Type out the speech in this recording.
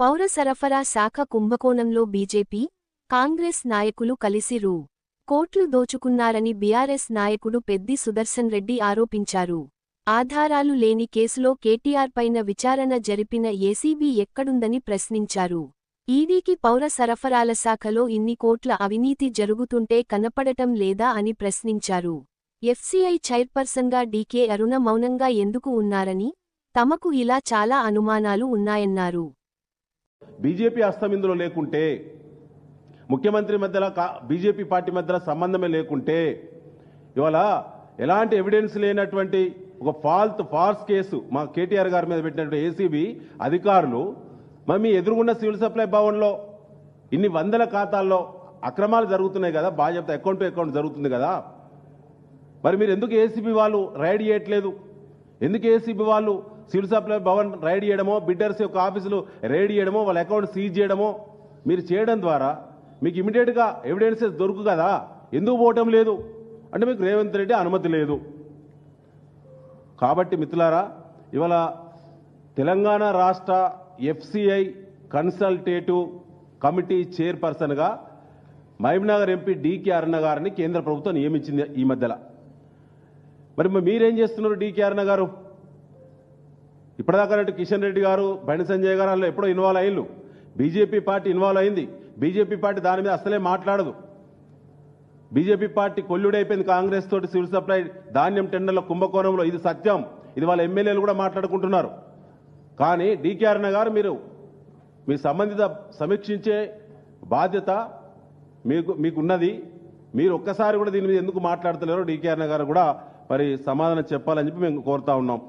పౌర సరఫరా శాఖ కుంభకోణంలో బీజేపీ కాంగ్రెస్ నాయకులు కలిసి రూ. కోట్లు దోచుకున్నారని బీఆర్ఎస్ నాయకుడు పెద్ది సుదర్శన్ రెడ్డి ఆరోపించారు. ఆధారాలు లేని కేసులో కేటీఆర్ పైన విచారణ జరిపిన ఏసీబీ ఎక్కడుందని ప్రశ్నించారు. ఈడీకి పౌర సరఫరాల శాఖలో ఇన్ని కోట్ల అవినీతి జరుగుతుంటే కనపడటం లేదా అని ప్రశ్నించారు. ఎఫ్సీఐ చైర్పర్సన్గా డీకే అరుణ మౌనంగా ఎందుకు ఉన్నారని తమకు ఇలా చాలా అనుమానాలు ఉన్నాయన్నారు. బీజేపీ హస్తం ఇందులో లేకుంటే ముఖ్యమంత్రి మధ్యలో కా- బీజేపీ పార్టీ మధ్యలో సంబంధమే లేకుంటే ఇవాళ ఎలాంటి ఎవిడెన్స్ లేనటువంటి ఒక ఫాల్త్ ఫాల్స్ కేసు మా కేటీఆర్ గారి మీద పెట్టినటువంటి ఏసీబీ అధికారులు మరి మీ ఎదురుగున్న సివిల్ సప్లై భవన్లో ఇన్ని వందల ఖాతాల్లో అక్రమాలు జరుగుతున్నాయి కదా బాధ్యత అకౌంట్ టు అకౌంట్ జరుగుతుంది కదా. మరి మీరు ఎందుకు ఏసీబీ వాళ్ళు రైడ్ చేయట్లేదు? ఎందుకు ఏసీబీ వాళ్ళు సివిల్ సప్లై భవన్ రైడ్ చేయడమో బిడ్డర్స్ యొక్క ఆఫీసులు రైడ్ చేయడమో వాళ్ళ అకౌంట్ సీజ్ చేయడమో మీరు చేయడం ద్వారా మీకు ఇమీడియట్గా ఎవిడెన్సెస్ దొరుకు కదా? ఎందుకు పోవటం లేదు? అంటే మీకు రేవంత్ రెడ్డి అనుమతి లేదు. కాబట్టి మిత్రులారా ఇవాళ తెలంగాణ రాష్ట్ర ఎఫ్సిఐ కన్సల్టేటివ్ కమిటీ చైర్పర్సన్గా మహబూబ్నగర్ ఎంపీ డికే అరుణ గారిని కేంద్ర ప్రభుత్వం నియమించింది ఈ మధ్యలో. మరి మీరేం చేస్తున్నారు డికే అరుణ గారు? ఇప్పటిదాకా కిషన్ రెడ్డి గారు బండి సంజయ్ గారు అందులో ఎప్పుడో ఇన్వాల్వ్ అయ్యిండు బీజేపీ పార్టీ ఇన్వాల్వ్ అయింది. బీజేపీ పార్టీ దాని మీద అసలే మాట్లాడదు. బీజేపీ పార్టీ కొల్లుడైపోయింది కాంగ్రెస్ తోటి సివిల్ సప్లై ధాన్యం టెండర్ల కుంభకోణంలో. ఇది సత్యం. ఇది వాళ్ళ ఎమ్మెల్యేలు కూడా మాట్లాడుకుంటున్నారు. కానీ డీకే గారు మీరు మీ సంబంధిత సమీక్షించే బాధ్యత మీకు మీకున్నది. మీరు ఒక్కసారి కూడా దీని మీద ఎందుకు మాట్లాడతలేరో డీకే గారు కూడా మరి సమాధానం చెప్పాలని చెప్పి మేము కోరుతా ఉన్నాం.